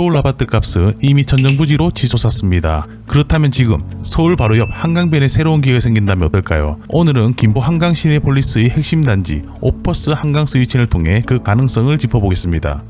서울 아파트 값은 이미 천정부지로 치솟았습니다. 그렇다면 지금 서울 바로 옆 한강변에 새로운 기회가 생긴다면 어떨까요? 오늘은 김포 한강 시내폴리스의 핵심 단지 오퍼스 한강 스위첸을 통해 그 가능성을 짚어보겠습니다.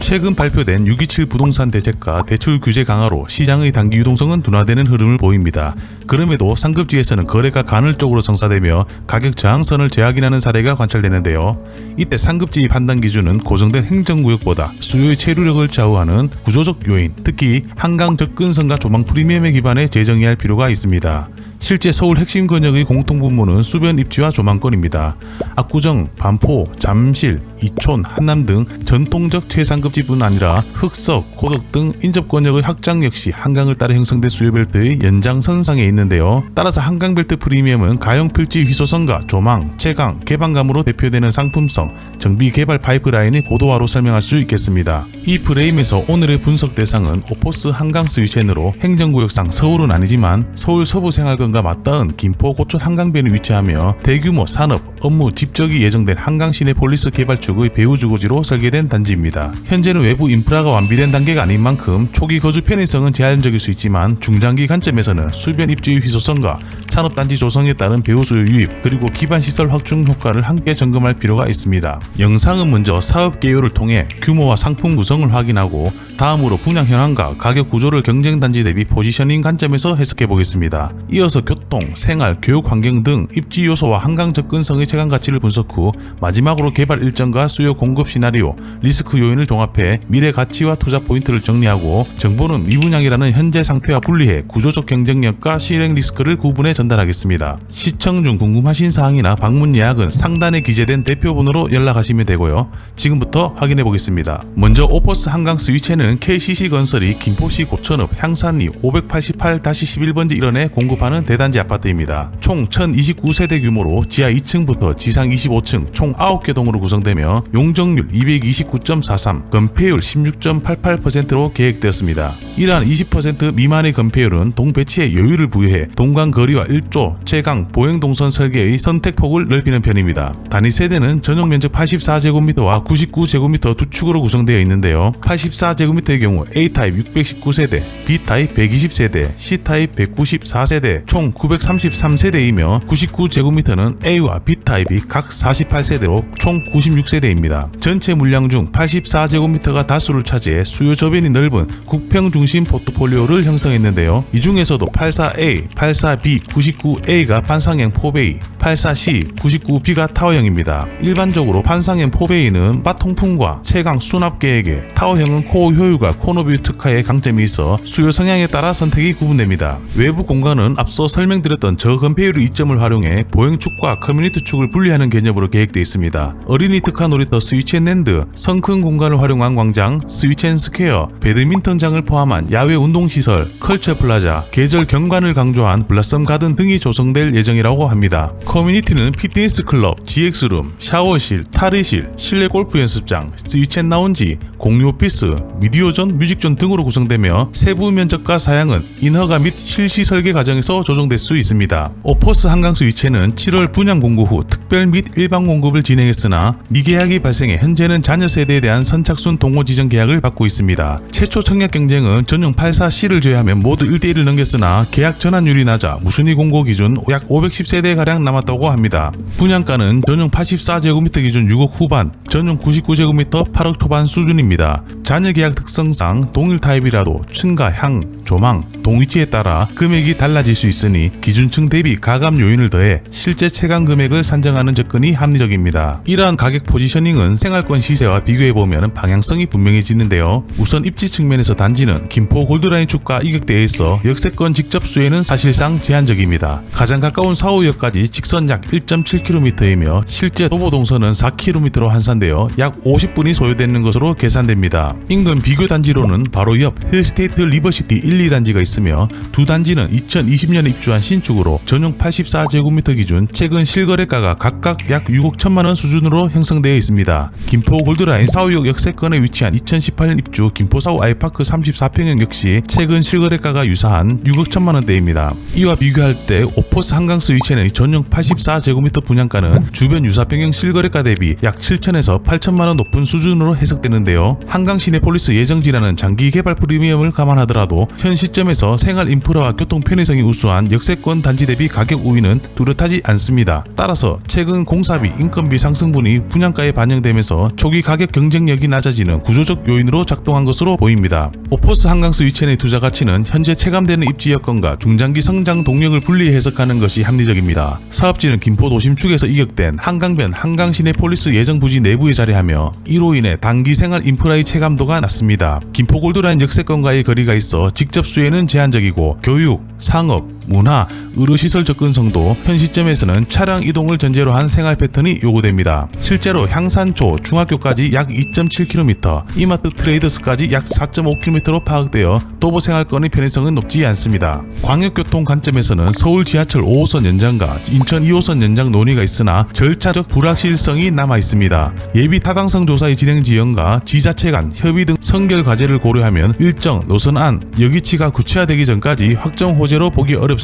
최근 발표된 627 부동산 대책과 대출 규제 강화로 시장의 단기 유동성은 둔화되는 흐름을 보입니다. 그럼에도 상급지에서는 거래가 간헐적으로 성사되며 가격 저항선을 재확인하는 사례가 관찰되는데요. 이때 상급지의 판단 기준은 고정된 행정구역보다 수요의 체류력을 좌우하는 구조적 요인, 특히 한강 접근성과 조망 프리미엄에 기반해 재정의할 필요가 있습니다. 실제 서울 핵심 권역의 공통분모는 수변 입지와 조망권입니다. 압구정, 반포, 잠실, 이촌, 한남 등 전통적 최상급지뿐 아니라 흑석, 고덕 등 인접 권역의 확장 역시 한강을 따라 형성된 수요벨트의 연장선상에 있는데요. 따라서 한강벨트 프리미엄은 가용 필지 희소성과 조망, 채광, 개방감으로 대표되는 상품성, 정비 개발 파이프라인의 고도화로 설명할 수 있겠습니다. 이 프레임에서 오늘의 분석 대상은 오포스 한강 스위첸으로 행정구역상 서울은 아니지만 서울 서부 생활 권과 맞닿은 김포 고촌 한강변에 위치하며 대규모 산업, 업무, 집적이 예정된 한강 시내 폴리스 개발축의 배후 주거지로 설계된 단지입니다. 현재는 외부 인프라가 완비된 단계가 아닌 만큼 초기 거주 편의성은 제한적일 수 있지만 중장기 관점에서는 수변 입지의 희소성과 산업단지 조성에 따른 배후 수요 유입 그리고 기반 시설 확충 효과를 함께 점검할 필요가 있습니다. 영상은 먼저 사업 개요를 통해 규모와 상품 구성을 확인하고 다음으로 분양 현황과 가격 구조를 경쟁 단지 대비 포지셔닝 관점에서 해석해 보겠습니다. 이어서 교통, 생활, 교육 환경 등 입지 요소와 한강 접근성의 체감 가치를 분석 후 마지막으로 개발 일정과 수요 공급 시나리오, 리스크 요인을 종합해 미래 가치와 투자 포인트를 정리하고 정보는 미분양이라는 현재 상태와 분리해 구조적 경쟁력과 실행 리스크를 구분해 전달하겠습니다. 시청 중 궁금하신 사항이나 방문 예약은 상단에 기재된 대표번호로 연락하시면 되고요. 지금부터 확인해 보겠습니다. 먼저 오퍼스 한강 스위체는 KCC 건설이 김포시 고천읍 향산리 588-11번지 일원에 공급하는 대단지 아파트입니다. 총 1029세대 규모로 지하 2층부터 지상 25층 총 9개 동으로 구성되며 용적률 229.43, 건폐율 16.88%로 계획되었습니다. 이러한 20% 미만의 건폐율은 동 배치에 여유를 부여해 동강 거리와 일조, 채강, 보행 동선 설계의 선택폭을 넓히는 편입니다. 단위 세대는 전용 면적 84제곱미터와 99제곱미터 두 축으로 구성되어 있는데요. 84제곱미터의 경우 A타입 619세대, B타입 120세대, C타입 194세대, 총 933세대이며 99제곱미터는 A와 B타입이 각 48세대로 총 96세대입니다. 전체 물량 중 84제곱미터가 다수를 차지해 수요 저변이 넓은 국평 중심 포트폴리오를 형성했는데요. 이 중에서도 84A, 84B, 99A가 판상형 4베이, 84C, 99B가 타워형입니다. 일반적으로 판상형 4베이는 바 통풍과 채광 수납 계획에 타워형은 코어 효율과 코너뷰 특화의 강점이 있어 수요 성향에 따라 선택이 구분됩니다. 외부 공간은 앞서 설명드렸던 저건폐율의 이점을 활용해 보행축과 커뮤니티 축을 분리하는 개념으로 계획되어 있습니다. 어린이 특화 놀이터 스위첸랜드, 성큰 공간을 활용한 광장, 스위첸 스퀘어, 배드민턴장을 포함한 야외 운동시설, 컬처 플라자, 계절 경관을 강조한 블라썸 가든 등이 조성될 예정이라고 합니다. 커뮤니티는 피트니스 클럽, GX룸, 샤워실, 탈의실, 실내 골프 연습장, 스위첸 라운지, 공유 오피스, 미디어존, 뮤직존 등으로 구성되며 세부 면적과 사양은 인허가 및 실시 설계 과정에서 조정 될 수 있습니다. 오퍼스 한강 스위첸은 7월 분양 공고 후 특별 및 일반 공급을 진행했으나 미계약이 발생해 현재는 자녀 세대에 대한 선착순 동호 지정 계약을 받고 있습니다. 최초 청약 경쟁은 전용 84C를 제외하면 모두 1대1을 넘겼으나 계약 전환율이 낮아 무순위 공고 기준 약 510세대 가량 남았다고 합니다. 분양가는 전용 84제곱미터 기준 6억 후반, 전용 99제곱미터 8억 초반 수준입니다. 자녀 계약 특성상 동일 타입이라도 층과 향, 조망, 동위치에 따라 금액이 달라질 수 있으니 기준층 대비 가감 요인을 더해 실제 체감 금액을 산정 하는 접근이 합리적입니다. 이러한 가격 포지셔닝은 생활권 시세와 비교해보면 방향성이 분명해지는데요. 우선 입지 측면에서 단지는 김포 골드라인 축과 이격대에 있어 역세권 직접 수에는 사실상 제한적입니다. 가장 가까운 사호역까지 직선 약 1.7km이며 실제 도보 동선은 4km로 환산되어 약 50분이 소요되는 것으로 계산됩니다. 인근 비교 단지로는 바로 옆 힐스테이트 리버시티 1, 2단지가 있으며 두 단지는 2020년에 입주한 신축으로 전용 84제곱미터 기준 최근 실거래가가 각각 약 6억 1천만 원 수준으로 형성되어 있습니다. 김포 골드라인 사우역 역세권에 위치한 2018년 입주 김포사우 아이파크 34평형 역시 최근 실거래가가 유사한 6억 1천만 원대입니다. 이와 비교할 때 오포스 한강스 위치는 전용 84제곱미터 분양가는 주변 유사평형 실거래가 대비 약 7천에서 8천만 원 높은 수준으로 해석되는데요. 한강 시내폴리스 예정지라는 장기 개발 프리미엄을 감안하더라도 현 시점에서 생활 인프라와 교통 편의성이 우수한 역세권 단지 대비 가격 우위는 뚜렷하지 않습니다. 따라서 최근 공사비, 인건비 상승분이 분양가에 반영되면서 초기 가격 경쟁력이 낮아지는 구조적 요인으로 작동한 것으로 보입니다. 오포스 한강스 위치의 투자 가치는 현재 체감되는 입지 여건과 중장기 성장 동력을 분리 해석하는 것이 합리적입니다. 사업지는 김포 도심축에서 이격된 한강변 한강 시내폴리스 예정 부지 내부에 자리하며 이로 인해 단기 생활 인프라의 체감도가 낮습니다. 김포 골드라인 역세권과의 거리가 있어 직접 수혜는 제한적이고 교육, 상업, 문화, 의료시설 접근성도 현 시점에서는 차량 이동을 전제로 한 생활 패턴이 요구됩니다. 실제로 향산초 중학교까지 약 2.7km, 이마트 트레이더스까지 약 4.5km로 파악되어 도보 생활권의 편의성은 높지 않습니다. 광역교통 관점에서는 서울 지하철 5호선 연장과 인천 2호선 연장 논의가 있으나 절차적 불확실성이 남아 있습니다. 예비 타당성 조사의 진행 지연과 지자체 간 협의 등 선결 과제를 고려하면 일정 노선 안 여기치가 구체화되기 전까지 확정 호재로 보기 어렵습니다.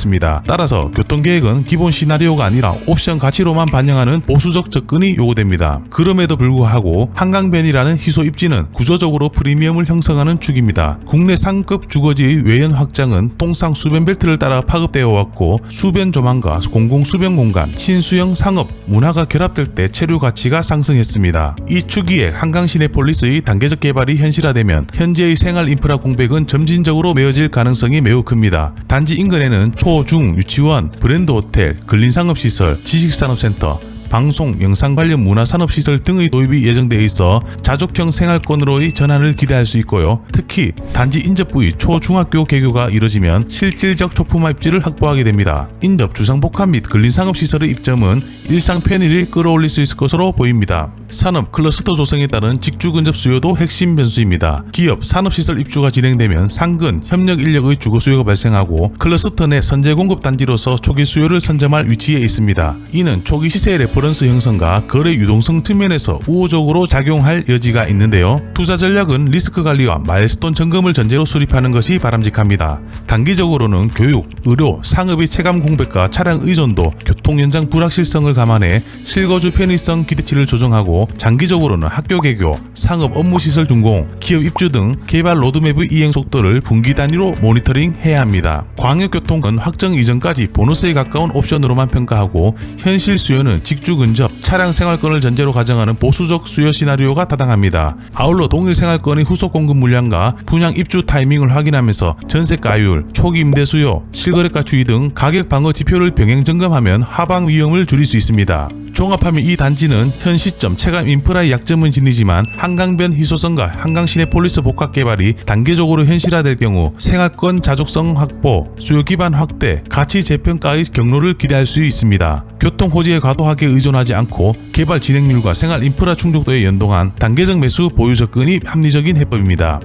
따라서 교통계획은 기본 시나리오가 아니라 옵션 가치로만 반영하는 보수적 접근이 요구됩니다. 그럼에도 불구하고 한강변이라는 희소 입지는 구조적으로 프리미엄을 형성하는 축입니다. 국내 상급 주거지의 외연 확장은 통상 수변 벨트를 따라 파급되어 왔고 수변 조망과 공공 수변 공간, 신수형 상업, 문화가 결합될 때 체류 가치가 상승했습니다. 이 추기에 한강 시내폴리스의 단계적 개발이 현실화되면 현재의 생활 인프라 공백은 점진적으로 메어질 가능성이 매우 큽니다. 단지 인근에는 초, 중, 유치원, 브랜드 호텔, 근린상업시설, 지식산업센터, 방송, 영상 관련 문화산업시설 등의 도입이 예정되어 있어 자족형 생활권으로의 전환을 기대할 수 있고요. 특히 단지 인접 부위 초중학교 개교가 이뤄지면 실질적 초품화 입지를 확보하게 됩니다. 인접 주상복합 및 근린상업시설의 입점은 일상 편의를 끌어올릴 수 있을 것으로 보입니다. 산업 클러스터 조성에 따른 직주 근접 수요도 핵심 변수입니다. 기업 산업시설 입주가 진행되면 상근 협력 인력의 주거 수요가 발생하고 클러스터 내 선제 공급 단지로서 초기 수요를 선점할 위치에 있습니다. 이는 초기 시세 레 퍼런스 형성과 거래 유동성 측면에서 우호적으로 작용할 여지가 있는데요. 투자 전략은 리스크 관리와 마일스톤 점검을 전제로 수립하는 것이 바람직합니다. 단기적으로는 교육, 의료, 상업의 체감 공백과 차량 의존도, 교통 연장 불확실성을 감안해 실거주 편의성 기대치를 조정하고 장기적으로는 학교 개교, 상업 업무 시설 준공, 기업 입주 등 개발 로드맵의 이행 속도를 분기 단위로 모니터링해야 합니다. 광역교통은 확정 이전까지 보너스에 가까운 옵션으로만 평가하고 현실 수요는 직주 근접, 차량 생활권을 전제로 가정하는 보수적 수요 시나리오가 타당합니다. 아울러 동일 생활권의 후속 공급 물량과 분양 입주 타이밍을 확인하면서 전세 가율, 초기 임대 수요, 실거래가 추이 등 가격 방어 지표를 병행 점검하면 하방 위험을 줄일 수 있습니다. 종합하면 이 단지는 현 시점 체감 인프라의 약점은 지니지만 한강변 희소성과 한강 시내폴리스 복합 개발이 단계적으로 현실화될 경우 생활권 자족성 확보, 수요 기반 확대, 가치 재평가의 경로를 기대할 수 있습니다. 교통 호재에 과도하게 의존하지 않고 개발 진행률과 생활 인프라 충족도에 연동한 단계적 매수 보유 접근이 합리적인 해법입니다.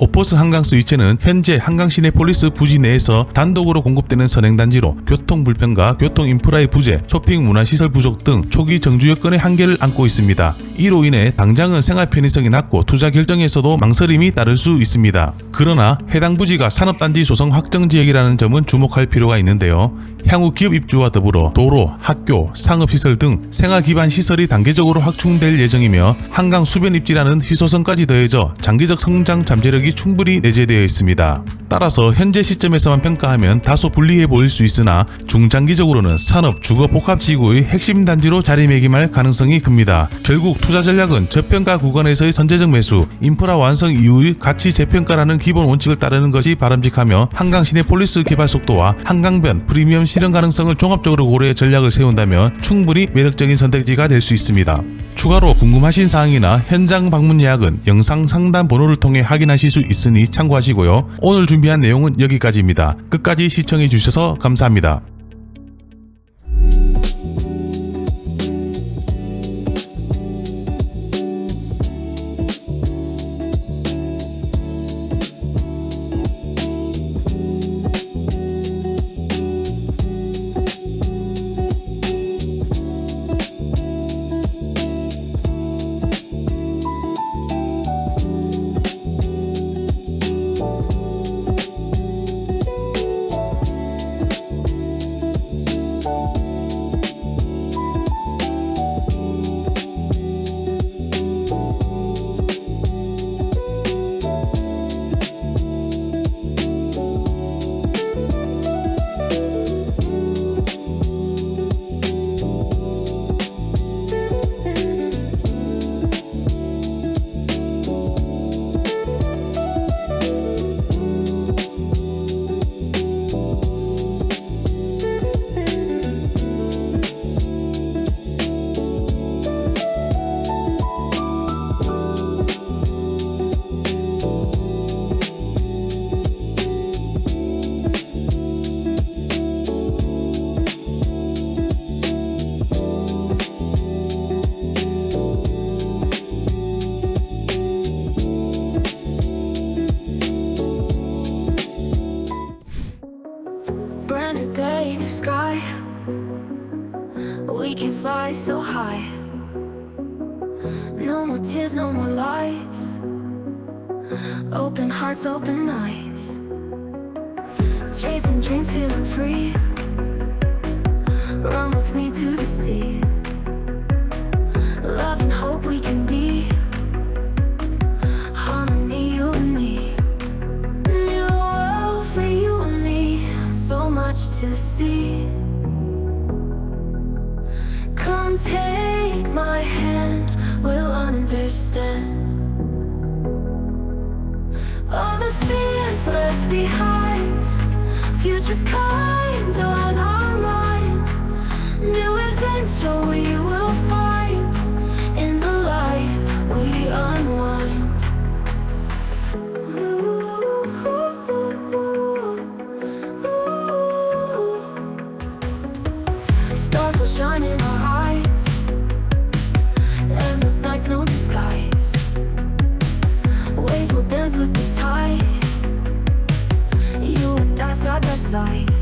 오포스 한강스 위치는 현재 한강 시내폴리스 부지 내에서 단독으로 공급되는 선행단지로 교통 불편과 교통 인프라의 부재, 쇼핑 문화시설 부족 등 초기 정주 여건의 한계를 안고 있습니다. 이로 인해 당장은 생활 편의성이 낮고 투자 결정에서도 망설임이 따를 수 있습니다. 그러나 해당 부지가 산업단지 조성 확정 지역이라는 점은 주목할 필요가 있는데요. 향후 기업 입주와 더불어 도로, 학교, 상업시설 등 생활 기반 시설이 단계적으로 확충될 예정이며 한강 수변 입지라는 희소성까지 더해져 장기적 성장 잠재력이 충분히 내재되어 있습니다. 따라서 현재 시점에서만 평가하면 다소 불리해 보일 수 있으나 중장기적으로는 산업, 주거 복합 지구의 핵심 단지로 자리매김할 가능성이 큽니다. 결국 투자 전략은 저평가 구간에서의 선제적 매수, 인프라 완성 이후의 가치 재평가라는 기본 원칙을 따르는 것이 바람직하며 한강 시내 폴리스 개발 속도와 한강변 프리미엄 실현 가능성을 종합적으로 고려해 전략을 세운다면 충분히 매력적인 선택지가 될 수 있습니다. 추가로 궁금하신 사항이나 현장 방문 예약은 영상 상담 번호를 통해 확인하실 수 있으니 참고하시고요. 오늘 준비한 내용은 여기까지입니다. 끝까지 시청해 주셔서 감사합니다. Open hearts, open eyes. Chasing dreams, feeling free. Run with me to the sea. Love and hope we can be. Harmony, you and me. New world for you and me. So much to see. Come take my hand, we'll understand. The fears left behind, future's kind on our mind. New adventure we will find in the light we unwind. Stars will shine in our eyes, endless nights, no disguise. Waves will dance with other side.